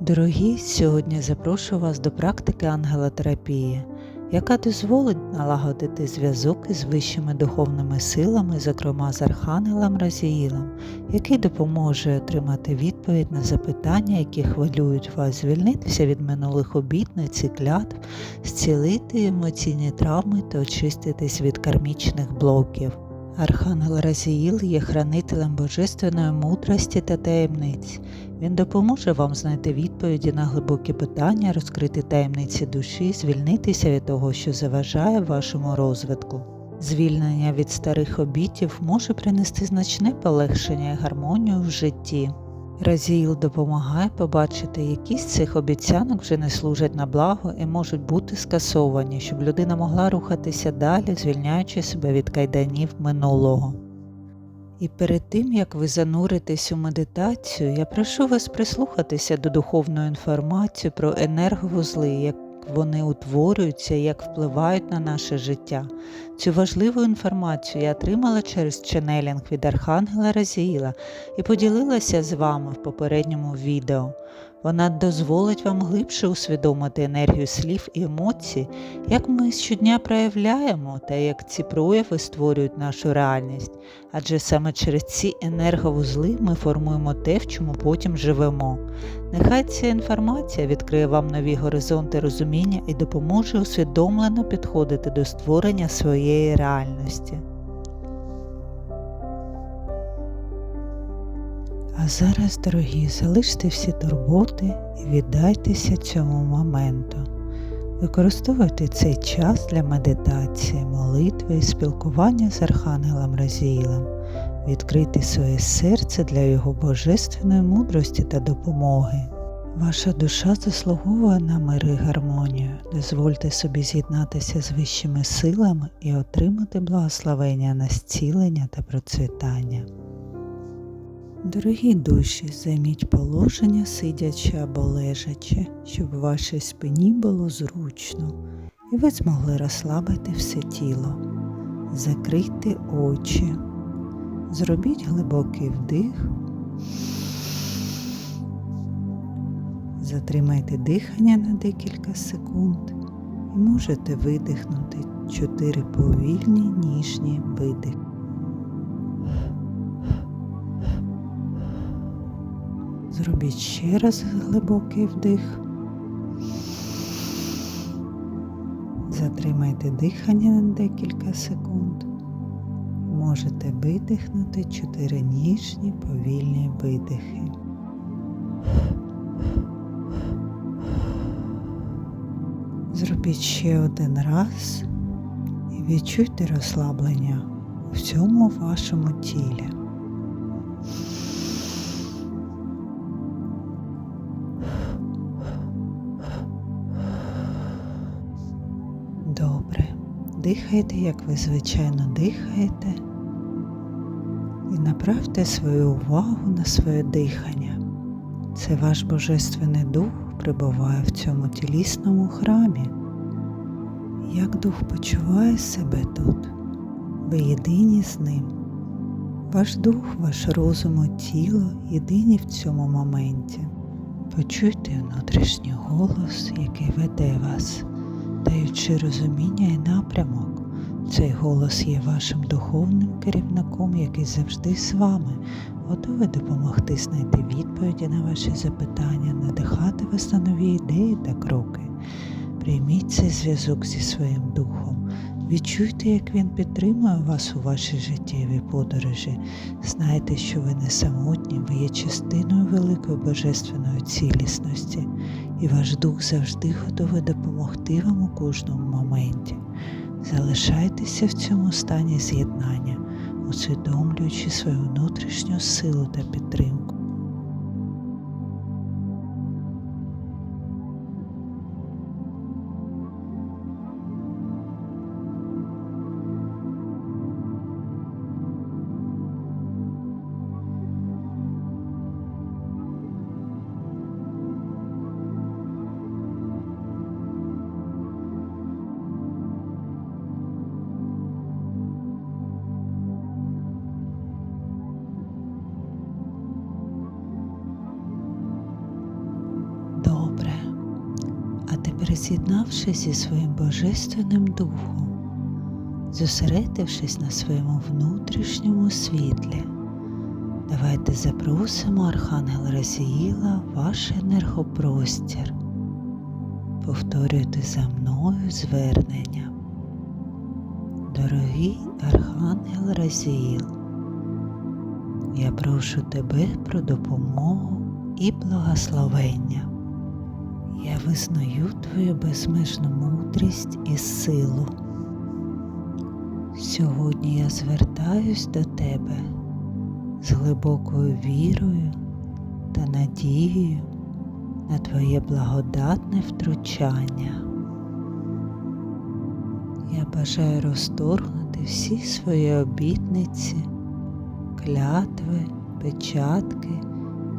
Дорогі, сьогодні запрошую вас до практики ангелотерапії, яка дозволить налагодити зв'язок із вищими духовними силами, зокрема з Архангелом Разіїлом, який допоможе отримати відповідь на запитання, які хвилюють вас, звільнитися від минулих обітниць і клятв, зцілити емоційні травми та очиститись від кармічних блоків. Архангел Разіїл є хранителем божественної мудрості та таємниць. Він допоможе вам знайти відповіді на глибокі питання, розкрити таємниці душі, звільнитися від того, що заважає вашому розвитку. Звільнення від старих обітів може принести значне полегшення і гармонію в житті. Разіїл допомагає побачити, які з цих обіцянок вже не служать на благо і можуть бути скасовані, щоб людина могла рухатися далі, звільняючи себе від кайданів минулого. І перед тим, як ви зануритесь у медитацію, я прошу вас прислухатися до духовної інформації про енерговузли, вони утворюються і як впливають на наше життя. Цю важливу інформацію я отримала через ченелінг від Архангела Разіїла і поділилася з вами в попередньому відео. Вона дозволить вам глибше усвідомити енергію слів і емоцій, як ми щодня проявляємо та як ці прояви створюють нашу реальність, адже саме через ці енерговузли ми формуємо те, в чому потім живемо. Нехай ця інформація відкриє вам нові горизонти розуміння і допоможе усвідомлено підходити до створення своєї реальності. А зараз, дорогі, залиште всі турботи і віддайтеся цьому моменту. Використовуйте цей час для медитації, молитви і спілкування з Архангелом Разіїлем. Відкрийте своє серце для його божественної мудрості та допомоги. Ваша душа заслуговує на мир і гармонію. Дозвольте собі з'єднатися з вищими силами і отримати благословення на зцілення та процвітання. Дорогі душі, займіть положення, сидячи або лежачи, щоб у вашій спині було зручно, і ви змогли розслабити все тіло. Закрийте очі, зробіть глибокий вдих, затримайте дихання на декілька секунд і можете видихнути 4 повільні ніжні видихи. Зробіть ще раз глибокий вдих. Затримайте дихання на декілька секунд. Можете видихнути чотири ніжні повільні видихи. Зробіть ще один раз і відчуйте розслаблення у всьому вашому тілі. Дихайте, як ви звичайно дихаєте, і направте свою увагу на своє дихання. Це ваш Божественний Дух прибуває в цьому тілісному храмі. Як дух почуває себе тут, ви єдині з ним. Ваш дух, ваш розум і тіло єдині в цьому моменті. Почуйте внутрішній голос, який веде вас даючи розуміння і напрямок. Цей голос є вашим духовним керівником, який завжди з вами, готовий допомогти знайти відповіді на ваші запитання, надихати вас на нові ідеї та кроки. Прийміть цей зв'язок зі своїм духом. Відчуйте, як він підтримує вас у вашій життєвій подорожі. Знайте, що ви не самотні, ви є частиною великої божественної цілісності, і ваш дух завжди готовий допомогти вам у кожному моменті. Залишайтеся в цьому стані з'єднання, усвідомлюючи свою внутрішню силу та підтримку. З'єднавшись зі своїм Божественним Духом, зосередившись на своєму внутрішньому світлі, давайте запросимо Архангела Разіїла ваш енергопростір. Повторюйте за мною звернення. Дорогий Архангел Разіїл, я прошу тебе про допомогу і благословення. Я визнаю твою безмежну мудрість і силу. Сьогодні я звертаюсь до тебе з глибокою вірою та надією на твоє благодатне втручання. Я бажаю розторгнути всі свої обітниці, клятви, печатки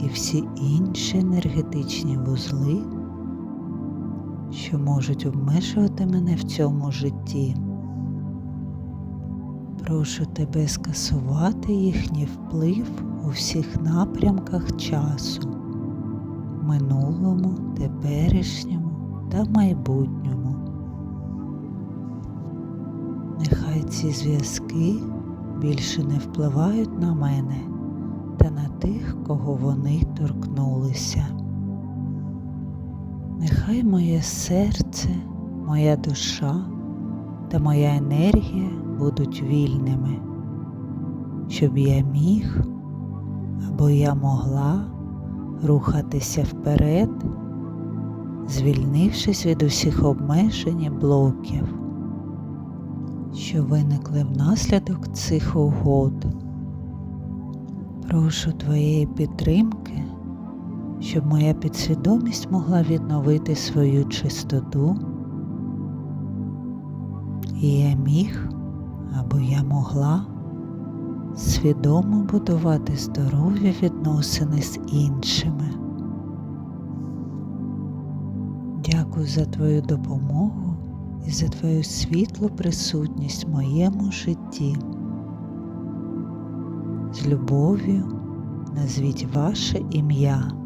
і всі інші енергетичні вузли, що можуть обмежувати мене в цьому житті. Прошу тебе скасувати їхній вплив у всіх напрямках часу, минулому, теперішньому та майбутньому. Нехай ці зв'язки більше не впливають на мене та на тих, кого вони торкнулися. Нехай моє серце, моя душа та моя енергія будуть вільними, щоб я міг або я могла рухатися вперед, звільнившись від усіх обмежень і блоків, що виникли внаслідок цих угод. Прошу твоєї підтримки, щоб моя підсвідомість могла відновити свою чистоту, і я міг або я могла свідомо будувати здорові відносини з іншими. Дякую за твою допомогу і за твою світлу присутність в моєму житті. З любов'ю назвіть ваше ім'я.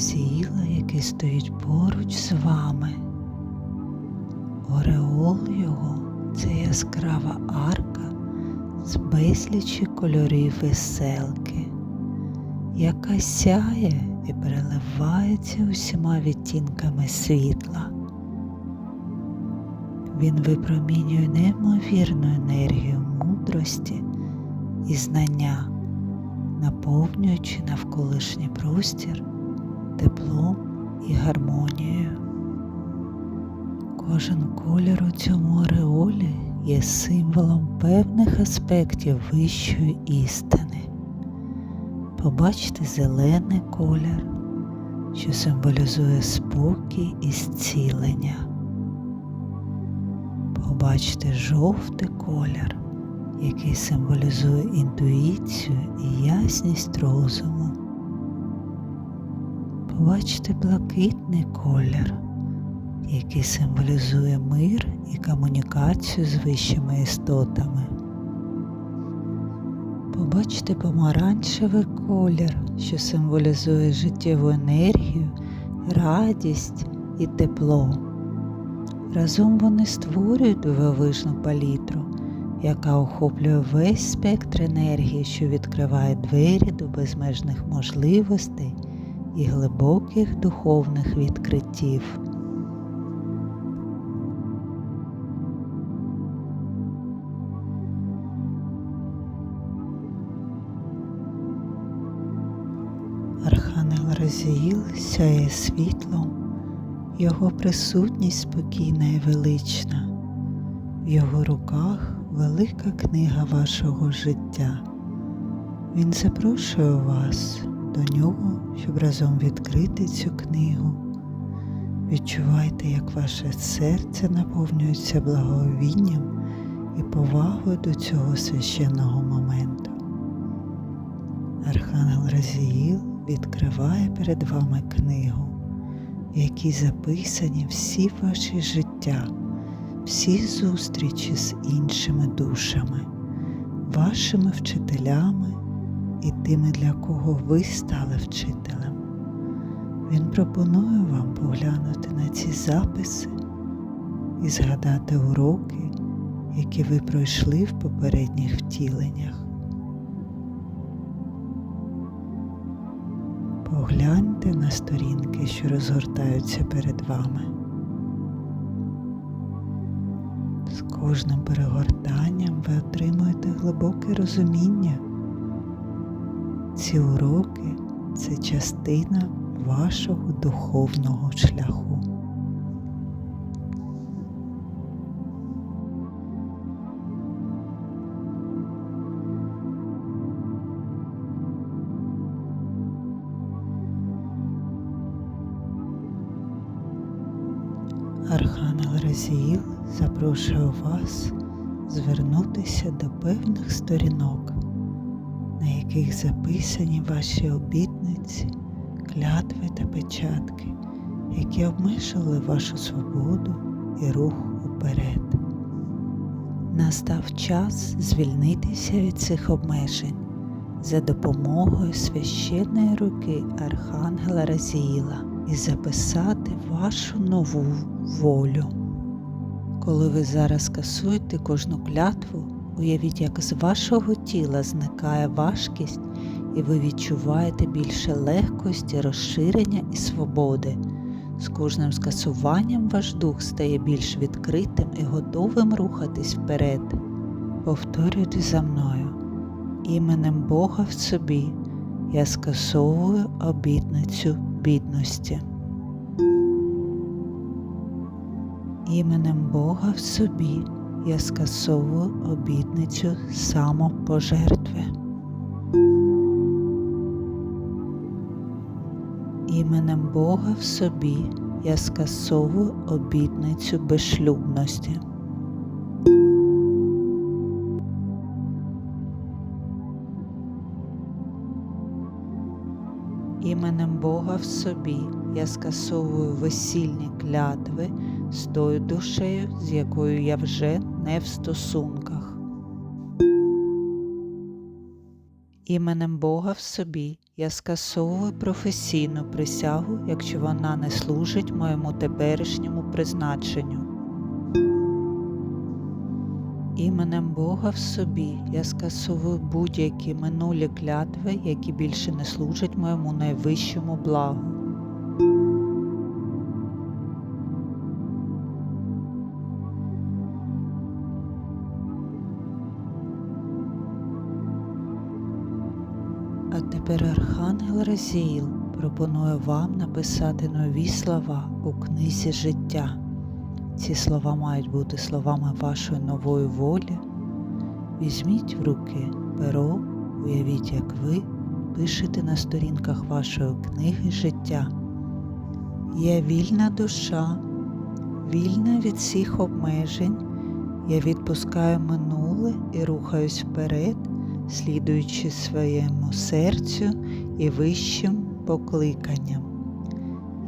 Архангела який стоїть поруч з вами. Ореол його це яскрава арка з безлічі кольорів веселки, яка сяє і переливається усіма відтінками світла. Він випромінює неймовірну енергію мудрості і знання, наповнюючи навколишній простір теплом і гармонією. Кожен колір у цьому ореолі є символом певних аспектів вищої істини. Побачте зелений колір, що символізує спокій і зцілення. Побачте жовтий колір, який символізує інтуїцію і ясність розуму. Побачте блакитний колір, який символізує мир і комунікацію з вищими істотами. Побачте помаранчевий колір, що символізує життєву енергію, радість і тепло. Разом вони створюють дивовижну палітру, яка охоплює весь спектр енергії, що відкриває двері до безмежних можливостей і глибоких духовних відкриттів. Архангел Разіїл сяє світлом, його присутність спокійна і велична, в його руках велика книга вашого життя. Він запрошує вас до нього, щоб разом відкрити цю книгу. Відчувайте, як ваше серце наповнюється благовінням і повагою до цього священного моменту. Архангел Разіїл відкриває перед вами книгу, в якій записані всі ваші життя, всі зустрічі з іншими душами, вашими вчителями і тими, для кого ви стали вчителем. Він пропонує вам поглянути на ці записи і згадати уроки, які ви пройшли в попередніх втіленнях. Погляньте на сторінки, що розгортаються перед вами. З кожним перегортанням ви отримуєте глибоке розуміння. Ці уроки це частина вашого духовного шляху. Архангел Разіїл запрошує вас звернутися до певних сторінок, яких записані ваші обітниці, клятви та печатки, які обмежили вашу свободу і рух уперед. Настав час звільнитися від цих обмежень за допомогою священної руки Архангела Разіїла і записати вашу нову волю. Коли ви зараз касуєте кожну клятву, уявіть, як з вашого тіла зникає важкість, і ви відчуваєте більше легкості, розширення і свободи. З кожним скасуванням ваш дух стає більш відкритим і готовим рухатись вперед. Повторюйте за мною. Іменем Бога в собі я скасовую обітницю бідності. Іменем Бога в собі я скасовую обітницю самопожертви. Іменем Бога в собі я скасовую обітницю безшлюбності. Іменем Бога в собі я скасовую весільні клятви з тою душею, з якою я вже не в стосунках. Іменем Бога в собі я скасовую професійну присягу, якщо вона не служить моєму теперішньому призначенню. Іменем Бога в собі я скасовую будь-які минулі клятви, які більше не служать моєму найвищому благу. Архангел Разіїл пропонує вам написати нові слова у книзі життя. Ці слова мають бути словами вашої нової волі. Візьміть в руки перо, уявіть, як ви пишете на сторінках вашої книги життя. Я вільна душа, вільна від всіх обмежень. Я відпускаю минуле і рухаюсь вперед, слідуючи своєму серцю і вищим покликанням.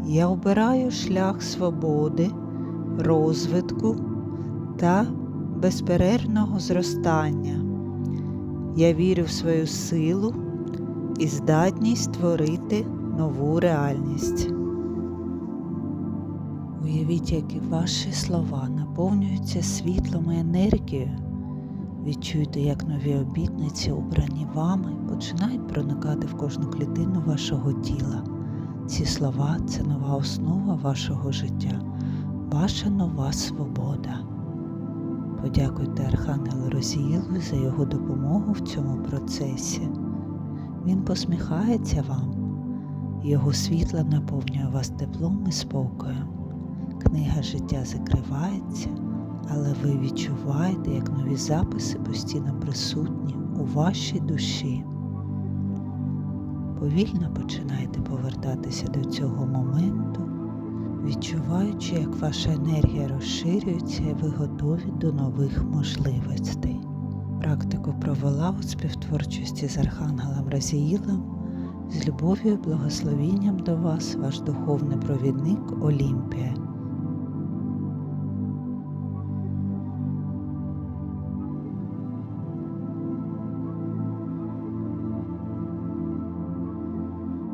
Я обираю шлях свободи розвитку та безперервного зростання. Я вірю в свою силу і здатність створити нову реальність. Уявіть, як ваші слова наповнюються світлом і енергією. Відчуйте, як нові обітниці, обрані вами, починають проникати в кожну клітину вашого тіла. Ці слова це нова основа вашого життя ваша нова свобода. Подякуйте Архангелу Розіїлу за його допомогу в цьому процесі. Він посміхається вам, його світло наповнює вас теплом і спокоєм. Книга життя закривається, але ви відчуваєте, як нові записи постійно присутні у вашій душі. Повільно починайте повертатися до цього моменту відчуваючи, як ваша енергія розширюється і ви готові до нових можливостей. Практику провела у співтворчості з Архангелом Разіїлом. З любов'ю і благословінням до вас, ваш духовний провідник Олімпія.